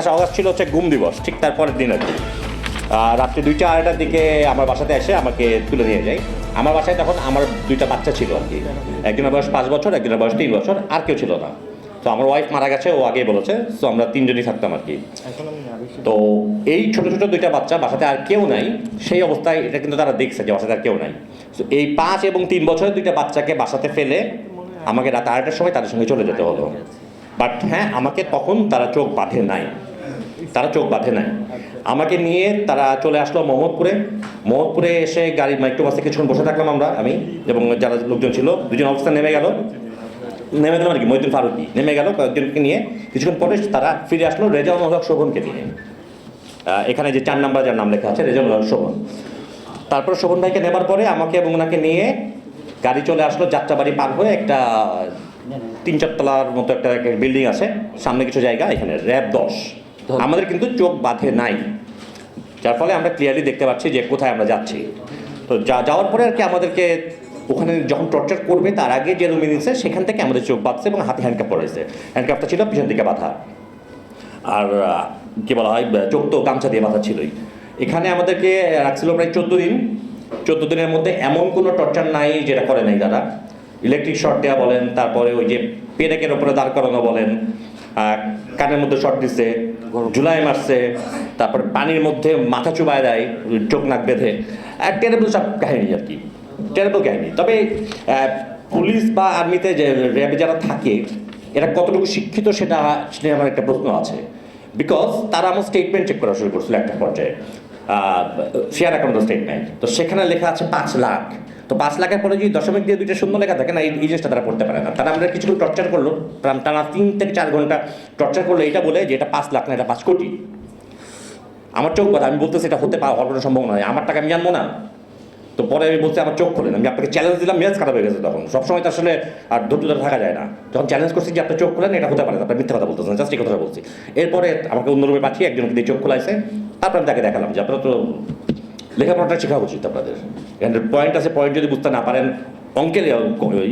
আচ্ছা অগাস্ট ছিল হচ্ছে গুম দিবস ঠিক তারপরের দিন আর কি। রাত্রি দুইটা আড়াইটার দিকে আমার বাসাতে এসে আমাকে তুলে নিয়ে যায়। আমার বাসায় তখন আমার দুইটা বাচ্চা ছিল আর কি। একজনের বয়স পাঁচ বছর একজনের বয়স তিন বছর আর কেউ ছিল না। তো আমার ওয়াইফ মারা গেছে ও আগেই বলেছে তো আমরা তিনজনই থাকতাম আর কি। তো এই ছোট ছোট দুইটা বাচ্চা বাসাতে আর কেউ নাই সেই অবস্থায় এটা কিন্তু তারা দেখছে যে বাসাতে আর কেউ নাই। তো এই পাঁচ এবং তিন বছরের দুইটা বাচ্চাকে বাসাতে ফেলে আমাকে রাত আড়াইটার সময় তাদের সঙ্গে চলে যেতে হলো। বাট হ্যাঁ আমাকে তখন তারা চোখ বাঁধে নাই। তারা চোখ বাঁধে নাই। আমাকে নিয়ে তারা চলে আসলো মোহাম্মদপুরে। মোহাম্মদপুরে এসে গাড়ি মাইক্রোবাসে কিছুক্ষণ বসে থাকলাম আমরা আমি এবং যারা লোকজন ছিল দুজন অবস্থা নেমে গেল। নেমে গেল আর কি? মহিদুল ফারুকি। নেমে গেল কয়েকজনকে নিয়ে। কিছুক্ষণ পরে তারা ফিরে আসলো রেজাউল হক শোভনকে নিয়ে। এখানে যে চার নাম্বার যার নাম লেখা আছে রেজাউল হক শোভন। তারপর শোভন ভাইকে নেবার পরে আমাকে এবং ওনাকে নিয়ে গাড়ি চলে আসলো যাত্রাবাড়ি পার হয়ে একটা তিন চারতলার মতো একটা বিল্ডিং আছে। সামনে কিছু জায়গা এখানে র্যাব দশ। আমাদের কিন্তু চোখ বাঁধে নাই। যার ফলে আমরা ক্লিয়ারলি দেখতে পাচ্ছি যে কোথায় আমরা যাচ্ছি। তো যা, যাওয়ার পরে আর কি আমাদেরকে ওখানে যখন টর্চার করবে, তার আগে যে রুমে নিচ্ছে সেখান থেকে আমাদের চোখ বাঁধছে এবং হাতে হ্যান্ডকাপ পড়েছে হ্যান্ডকাপটা ছিল পিছন দিকে বাঁধা। আর কি বলা হয় চোখ তো গামছা দিয়ে বাঁধা ছিলই। এখানে আমাদেরকে রাখছিল প্রায় চোদ্দ দিন। চোদ্দ দিনের মধ্যে এমন কোনো টর্চার নাই যেটা করে নাই তারা। ইলেকট্রিক শর্ট দেওয়া বলেন, তারপরে ওই যে পেরেকের ওপরে দাঁড় করানো বলেন কানের মধ্যে শর্ট দিচ্ছে জুলাই মারছে তারপর পানির মধ্যে মাথা চুবায় দেয়, চোখ নাক বেঁধে। টেরেবল সব কাহিনী আর কি। টেরেবল কাহিনী। তবে পুলিশ বা আর্মিতে যে র্যাবে যারা থাকে, এরা কতটুকু শিক্ষিত সেটা সেটা আমার একটা প্রশ্ন আছে। বিকজ তারা আমার স্টেটমেন্ট চেক করা শুরু করছিল একটা পর্যায়ে। শেয়ার অ্যাকাউন্ট স্টেটমেন্ট তো সেখানে লেখা আছে পাঁচ লাখ। তো পাঁচ লাখের পরে যদি দশমিক দিয়ে দুইটা শূন্য লেখা থাকে না, এই জিনিসটা তারা পড়তে পারে না। তারা আমরা কিছুক্ষণ টর্চার করল টানা তিন থেকে চার ঘণ্টা টর্চার করল এটা বলে যে এটা পাঁচ লাখ না, এটা পাঁচ কোটি। আমার চোখ কথা আমি বলতেছি এটা হতে পারে কোনো সম্ভাবনা নয়। আমার টাকা আমি জানব না। তো পরে আমি বলছি, আমার চোখ খোলেন। আমি আপনাকে চ্যালেঞ্জ দিলাম, মেজাজ খারাপ হয়ে গেছে তখন। সবসময় তো আসলে আর ধৈর্য ধরে থাকা যায় না। যখন চ্যালেঞ্জ করছি যে আপনার চোখ খোলেন, এটা হতে পারে আপনার মিথ্যা কথা বলতেছেন জাস্ট এই কথাটা বলছি। এরপরে আমাকে অন্য রুমে পাঠিয়ে একজনকে দিয়ে চোখ খোলাইছে। তারপরে আমি তাকে দেখালাম যে, আপনারা তো লেখাপড়াটা শেখা উচিত আপনাদের। পয়েন্ট আছে পয়েন্ট যদি বুঝতে না পারেন অঙ্কে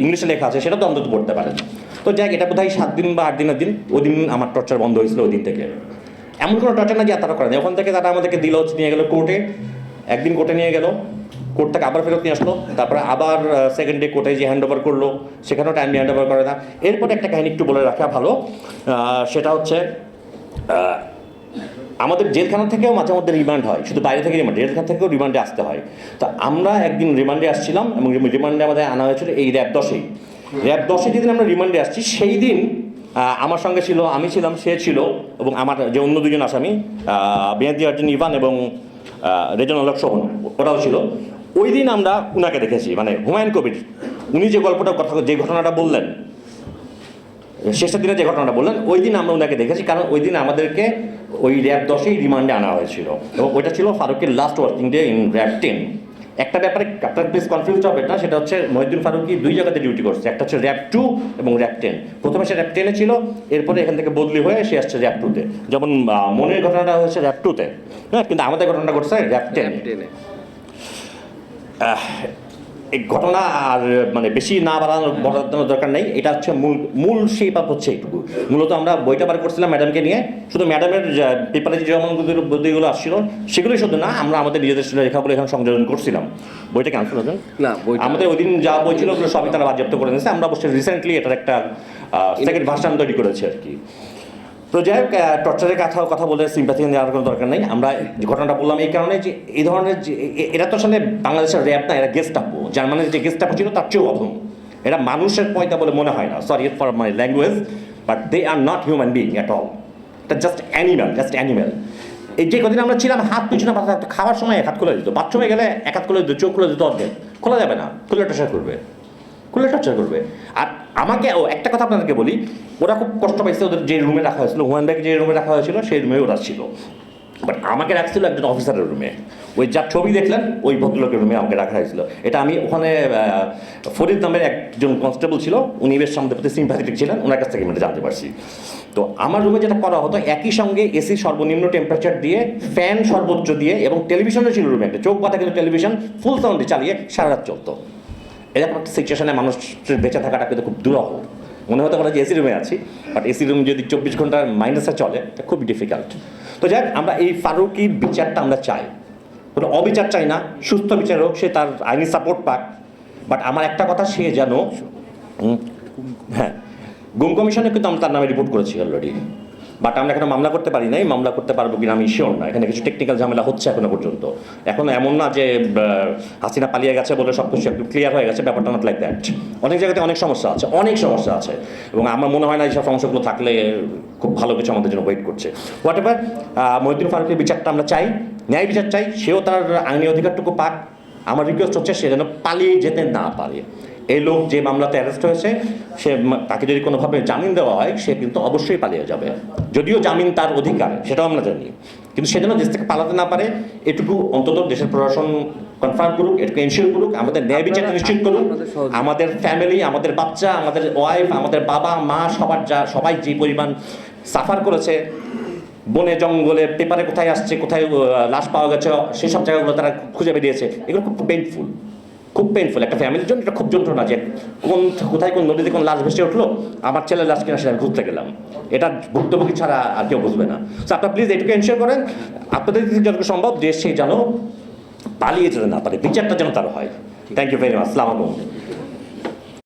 ইংলিশে লেখা আছে, সেটা তো অন্তত পড়তে পারেন। তো যাক এটা বোধহয় সাত দিন বা আট দিনের দিন, ওই দিন আমার টর্চার বন্ধ হয়েছিল ওই দিন থেকে। এমন কোনো টর্চার না যে তারা করেন ওখান থেকে তারা আমাদেরকে দিল নিয়ে গেলো কোর্টে একদিন কোর্টে নিয়ে গেল। কোর্ট থেকে আবার ফেরত নিয়ে আসলো। তারপরে আবার সেকেন্ড ডে কোর্টে যে হ্যান্ড ওভার করল, সেখানেও টাইম হ্যান্ড ওভার করে না। এরপরে একটা কাহিনী একটু বলে রাখা ভালো। সেটা হচ্ছে আমাদের জেলখানা থেকেও মাঝে মধ্যে রিমান্ড হয়, শুধু বাইরে থেকে রিমান্ড, জেলখানা থেকেও রিমান্ডে আসতে হয়। তো আমরা একদিন রিমান্ডে আসছিলাম এবং রিমান্ডে আমাদের আনা হয়েছিল এই র্যাব দশেই। র্যাব দশে যেদিন আমরা রিমান্ডে আসছি, সেই দিন আমার সঙ্গে ছিল, আমি ছিলাম, সে ছিল এবং আমার যে অন্য দুজন আসামি বেহাদি আর্জুন ইভান এবং রেজন আলোক শোভন ওরাও ছিল। ওই দিন আমরা উনাকে দেখেছি মানে হুমায়ুন কবির। উনি যে গল্পটা কথা, যে ঘটনাটা বললেন শেষের দিনে যে ঘটনাটা বললেন ওই দিন আমরা ওনাকে দেখেছি কারণ ওই দিন আমাদেরকে ওই র্যাব দশেই রিমান্ডে আনা হয়েছিল। এবং ওইটা ছিল ফারুকের last working day in RAB ten একটা ব্যাপারে আপনার প্লিজ কনফিউজ হবে না সেটা হচ্ছে মহিদুল ফারুকি দুই জায়গাতে ডিউটি করছে একটা হচ্ছে র্যাব টু এবং র্যাব টেন প্রথমে সে র্যাব টেনে ছিল এরপরে এখান থেকে বদলি হয়ে সে আসছে র্যাব টুতে যেমন মনের ঘটনাটা হয়েছে র্যাব টুতে হ্যাঁ কিন্তু আমাদের ঘটনাটা ঘটছে র্যাব টেন এই ঘটনা আর মানে বেশি না বাড়ানোর বাড়ানোর দরকার নেই। এটা হচ্ছে মূল মূল শেপ আপ হচ্ছে এইটুকু। মূলত আমরা বইটা বার করছিলাম ম্যাডামকে নিয়ে। শুধু ম্যাডামের পেপারে যে যেমন বুদ্ধিগুলো আসছিল সেগুলোই শুধু না আমরা আমাদের নিজেদের লেখাগুলো এখানে সংযোজন করছিলাম। বইটা ক্যান্সেল হয়েছে না আমাদের ওই দিন যা বই ছিল ওগুলো সবই তারা বাজেয়াপ্ত করে নিয়েছে। আমরা অবশ্যই রিসেন্টলি এটার একটা সেকেন্ড ভার্সান তৈরি করেছি আর কি। তো যাই হোক টর্চারের কথা কথা বলে সিম্পাথি দেওয়ার কোনো দরকার নেই। আমরা ঘটনাটা বললাম এই কারণে যে এই ধরনের যে এরা তো আসলে বাংলাদেশের র্যাব না, এরা গেস্ট আপু জার্মানির যে গেস্ট আপু ছিল, তার চেয়েও অধম। এরা মানুষের পয়তা বলে মনে হয় না। Sorry for my language but they are not human being at all এটা জাস্ট অ্যানিম্যাল জাস্ট অ্যানিম্যাল এই যে কদিন আমরা ছিলাম, হাত পিছনে পাতা থাকতো খাওয়ার সময় এক হাত খুলে দিত। বাথরুমে গেলে এক হাত খুলে দিত, চোখ খুলে দিত অর্ধেক। খোলা যাবে না। খুলে টর্চার করবে। খুলে টর্চার করবে। আর আমাকে, ও একটা কথা আপনাদেরকে বলি, ওরা খুব কষ্ট পাইছে ওদের যে রুমে রাখা হয়েছিল হুমান ব্যাগ যে রুমে রাখা হয়েছিল, সেই রুমে ওরা ছিল। বাট আমাকে রাখছিল একজন অফিসারের রুমে ওই যার ছবি দেখলেন, ওই ভদ্রলোকের রুমে আমাকে রাখা হয়েছিল। এটা আমি ওখানে ফরিদ নামের একজন কনস্টেবল ছিল, উনি বেশ আমাদের প্রতি সিম্পাথেটিক ছিলেন, ওনার কাছ থেকে আমি জানতে পারছি। তো আমার রুমে যেটা করা হতো, একই সঙ্গে এসি সর্বনিম্ন টেম্পারেচার দিয়ে ফ্যান সর্বোচ্চ দিয়ে এবং টেলিভিশনও ছিল রুমে একটা। চোখ বাতা কিন্তু টেলিভিশন ফুল সাউন্ডে চালিয়ে সারা রাত চলতো। এরকম একটা সিচুয়েশনে মানুষের বেঁচে থাকাটা কিন্তু খুব দুরহ। মনে হতে পারে যে এসি রুমে আছি বাট এসি রুম যদি চব্বিশ ঘণ্টার মাইনাসে চলে, এটা খুবই ডিফিকাল্ট তো যাক, আমরা এই ফারুকির বিচারটা আমরা চাই। কোনো অবিচার চাই না, সুস্থ বিচার হোক, সে তার আইনি সাপোর্ট পাক। বাট আমার একটা কথা, সে যেন হ্যাঁ গুম কমিশনে কিন্তু আমি তার নামে রিপোর্ট করেছি অলরেডি বাট আমরা এখনও মামলা করতে পারি নাই, মামলা করতে পারব কিনা আমি শিওর না। এখানে কিছু টেকনিক্যাল ঝামেলা হচ্ছে এখনও পর্যন্ত। এখন এমন না যে হাসিনা পালিয়ে গেছে বলে সব কিছু একটু ক্লিয়ার হয়ে গেছে, ব্যাপারটা নট লাইক দ্যাট অনেক জায়গাতে অনেক সমস্যা আছে, অনেক সমস্যা আছে। এবং আমার মনে হয় না এইসব সমস্যাগুলো থাকলে খুব ভালো কিছু আমাদের জন্য ওয়েট করছে। হোয়াট এভার মহিউদ্দিন ফারুকের বিচারটা আমরা চাই, ন্যায় বিচার চাই, সেও তার আইনি অধিকারটুকু পাক। আমার রিকোয়েস্ট হচ্ছে সে যেন পালিয়ে যেতে না পারে। এই লোক যে মামলাতে অ্যারেস্ট হয়েছে সে তাকে যদি কোনোভাবে জামিন দেওয়া হয় সে কিন্তু অবশ্যই পালিয়ে যাবে। যদিও জামিন তার অধিকার সেটাও আমরা জানি। কিন্তু সে যেন দেশ থেকে পালাতে না পারে এটুকু অন্তত দেশের প্রশাসন কনফার্ম করুক এটুকু এনশিওর করুক আমাদের ন্যায় বিচারটা নিশ্চিত করুক। আমাদের ফ্যামিলি আমাদের বাচ্চা আমাদের ওয়াইফ আমাদের বাবা মা সবার যা সবাই যে পরিমাণ সাফার করেছে বনে জঙ্গলে পেপারে কোথায় আসছে কোথায় লাশ পাওয়া গেছে সেসব জায়গাগুলো তারা খুঁজে বেরিয়েছে এগুলো খুব পেইনফুল খুব পেনফুল একটা ফ্যামিলির জন্য এটা খুব যন্ত্রণা যে কোন, কোথায় কোন নদীতে কোন লাশ ভেসে উঠল, আমার ছেলের লাশ কিনা সেটা আমি খুঁজতে গেলাম। এটা ভুক্তভোগী ছাড়া আর কেউ বুঝবে না। তো আপনারা প্লিজ এটুকু এনশিওর করেন, আপনাদের যত যতটুকু সম্ভব দেশ সেই যেন পালিয়ে যেতে না পারে, বিচারটা যেন তার হয়। থ্যাংক ইউ ভেরি মাচ সালাম আলাইকুম